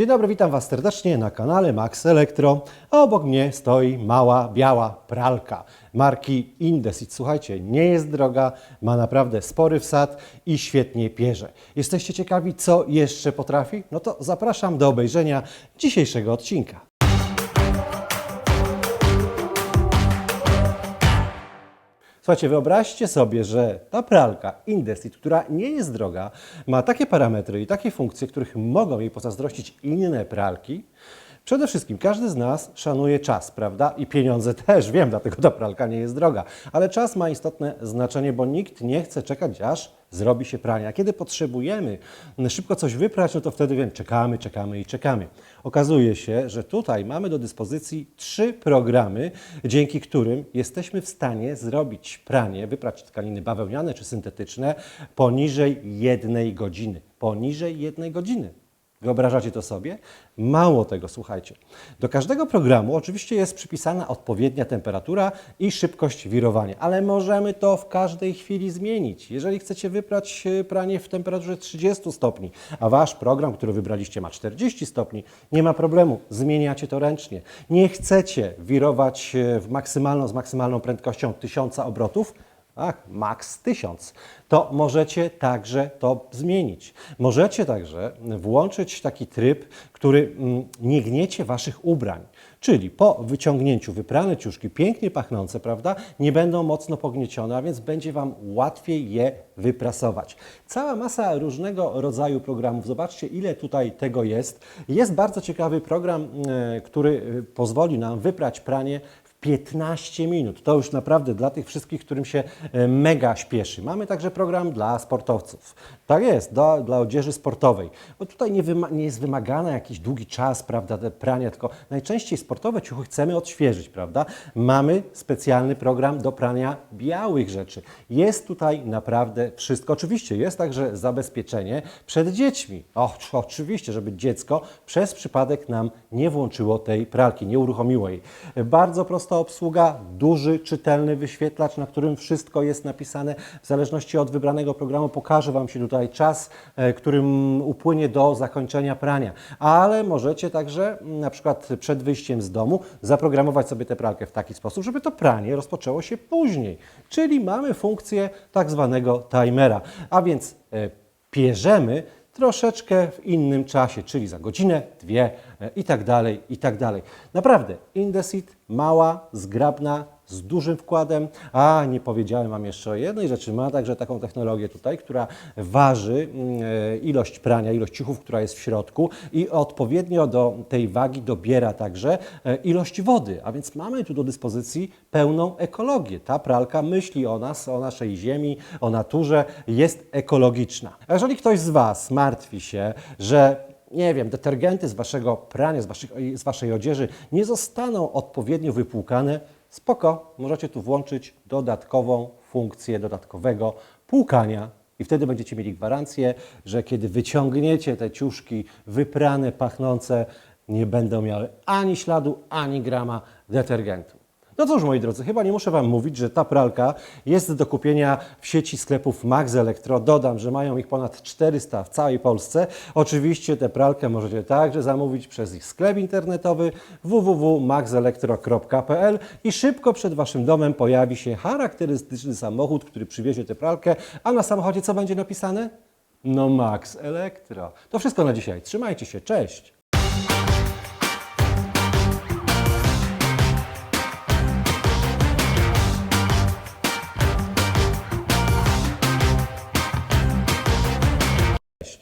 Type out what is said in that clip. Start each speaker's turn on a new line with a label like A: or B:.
A: Dzień dobry, witam Was serdecznie na kanale Max Elektro. A obok mnie stoi mała, biała pralka marki Indesit. Słuchajcie, nie jest droga, ma naprawdę spory wsad i świetnie pierze. Jesteście ciekawi, co jeszcze potrafi? No to zapraszam do obejrzenia dzisiejszego odcinka. Słuchajcie, wyobraźcie sobie, że ta pralka Indesit, która nie jest droga, ma takie parametry i takie funkcje, których mogą jej pozazdrościć inne pralki. Przede wszystkim każdy z nas szanuje czas, prawda? I pieniądze też, wiem, dlatego ta pralka nie jest droga. Ale czas ma istotne znaczenie, bo nikt nie chce czekać, aż zrobi się pranie. A kiedy potrzebujemy szybko coś wyprać, no to wtedy wiem, czekamy, czekamy i czekamy. Okazuje się, że tutaj mamy do dyspozycji trzy programy, dzięki którym jesteśmy w stanie zrobić pranie, wyprać tkaniny bawełniane czy syntetyczne poniżej jednej godziny. Poniżej jednej godziny. Wyobrażacie to sobie? Mało tego, słuchajcie. Do każdego programu oczywiście jest przypisana odpowiednia temperatura i szybkość wirowania, ale możemy to w każdej chwili zmienić. Jeżeli chcecie wyprać pranie w temperaturze 30 stopni, a wasz program, który wybraliście ma 40 stopni, nie ma problemu, zmieniacie to ręcznie. Nie chcecie wirować e, w maksymalną, z maksymalną prędkością 1000 obrotów, Ach, max 1000. To możecie także to zmienić. Możecie także włączyć taki tryb, który mm, nie gniecie waszych ubrań. Czyli po wyciągnięciu wyprane ciuszki, pięknie pachnące, prawda, nie będą mocno pogniecione, a więc będzie Wam łatwiej je wyprasować. Cała masa różnego rodzaju programów. Zobaczcie, ile tutaj tego jest. Jest bardzo ciekawy program, e, który e, pozwoli nam wyprać pranie 15 minut. To już naprawdę dla tych wszystkich, którym się e, mega śpieszy. Mamy także program dla sportowców. Tak jest, do, dla odzieży sportowej. Bo tutaj nie, nie jest wymagany jakiś długi czas, prawda, te prania, tylko najczęściej sportowe ciuchy chcemy odświeżyć, prawda? Mamy specjalny program do prania białych rzeczy. Jest tutaj naprawdę wszystko. Oczywiście jest także zabezpieczenie przed dziećmi. O, oczywiście, żeby dziecko przez przypadek nam nie włączyło tej pralki, nie uruchomiło jej. Bardzo prosta obsługa, duży, czytelny wyświetlacz, na którym wszystko jest napisane. W zależności od wybranego programu pokażę Wam się tutaj czas, e, którym upłynie do zakończenia prania. Ale możecie także mm, na przykład przed wyjściem z domu zaprogramować sobie tę pralkę w taki sposób, żeby to pranie rozpoczęło się później. Czyli mamy funkcję tak zwanego timera. A więc e, pierzemy troszeczkę w innym czasie, czyli za godzinę, dwie e, i tak dalej, i tak dalej. Naprawdę, Indesit mała, zgrabna, z dużym wkładem, a nie powiedziałem Wam jeszcze o jednej rzeczy, ma także taką technologię tutaj, która waży mm, e, ilość prania, ilość ciuchów, która jest w środku i odpowiednio do tej wagi dobiera także e, ilość wody, a więc mamy tu do dyspozycji pełną ekologię. Ta pralka myśli o nas, o naszej ziemi, o naturze, jest ekologiczna. Jeżeli ktoś z Was martwi się, że nie wiem, detergenty z waszego prania, z, waszych, z waszej odzieży nie zostaną odpowiednio wypłukane, spoko, możecie tu włączyć dodatkową funkcję dodatkowego płukania i wtedy będziecie mieli gwarancję, że kiedy wyciągniecie te ciuszki wyprane, pachnące, nie będą miały ani śladu, ani grama detergentu. No cóż, moi drodzy, chyba nie muszę Wam mówić, że ta pralka jest do kupienia w sieci sklepów Max Elektro. Dodam, że mają ich ponad 400 w całej Polsce. Oczywiście tę pralkę możecie także zamówić przez ich sklep internetowy www.maxelektro.pl i szybko przed Waszym domem pojawi się charakterystyczny samochód, który przywiezie tę pralkę, a na samochodzie co będzie napisane? No Max Elektro. To wszystko na dzisiaj. Trzymajcie się, cześć!